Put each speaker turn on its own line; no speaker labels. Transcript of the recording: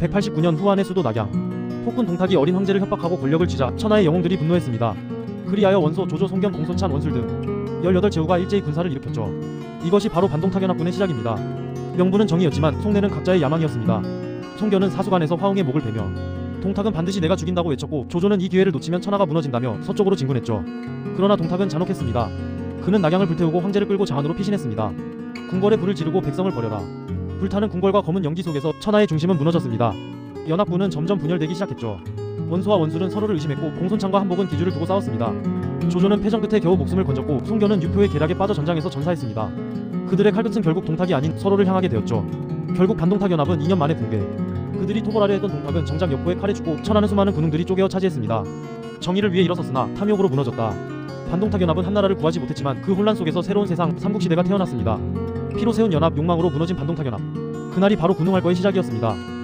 189년 후한의 수도 낙양 폭군 동탁이 어린 황제를 협박하고 권력을 쥐자 천하의 영웅들이 분노했습니다. 그리하여 원소, 조조, 송경, 공소찬, 원술 등 18제후가 일제히 군사를 일으켰죠. 이것이 바로 반동탁연합군의 시작입니다. 명분은 정의였지만 속내는 각자의 야망이었습니다. 송견은 사수관에서 화웅의 목을 베며 동탁은 반드시 내가 죽인다고 외쳤고 조조는 이 기회를 놓치면 천하가 무너진다며 서쪽으로 진군했죠. 그러나 동탁은 잔혹했습니다. 그는 낙양을 불태우고 황제를 끌고 장안으로 피신했습니다. 궁궐에 불을 지르고 백성을 버려라. 불타는 궁궐과 검은 연기 속에서 천하의 중심은 무너졌습니다. 연합군은 점점 분열되기 시작했죠. 원소와 원술은 서로를 의심했고 공손창과 한복은 기주를 두고 싸웠습니다. 조조는 패전 끝에 겨우 목숨을 건졌고 송견은 유표의 계략에 빠져 전장에서 전사했습니다. 그들의 칼끝은 결국 동탁이 아닌 서로를 향하게 되었죠. 결국 반동탁 연합은 2년 만에 붕괴. 그들이 토벌하려 했던 동탁은 정작 역포에 칼에 죽고 천하는 수많은 군웅들이 쪼개어 차지했습니다. 정의를 위해 일어섰으나 탐욕으로 무너졌다. 반동탁 연합은 한나라를 구하지 못했지만 그 혼란 속에서 새로운 세상 삼국시대가 태어났습니다. 피로 세운 연합 욕망으로 무너진 반동탁 연합. 그날이 바로 군웅할 거의 시작이었습니다.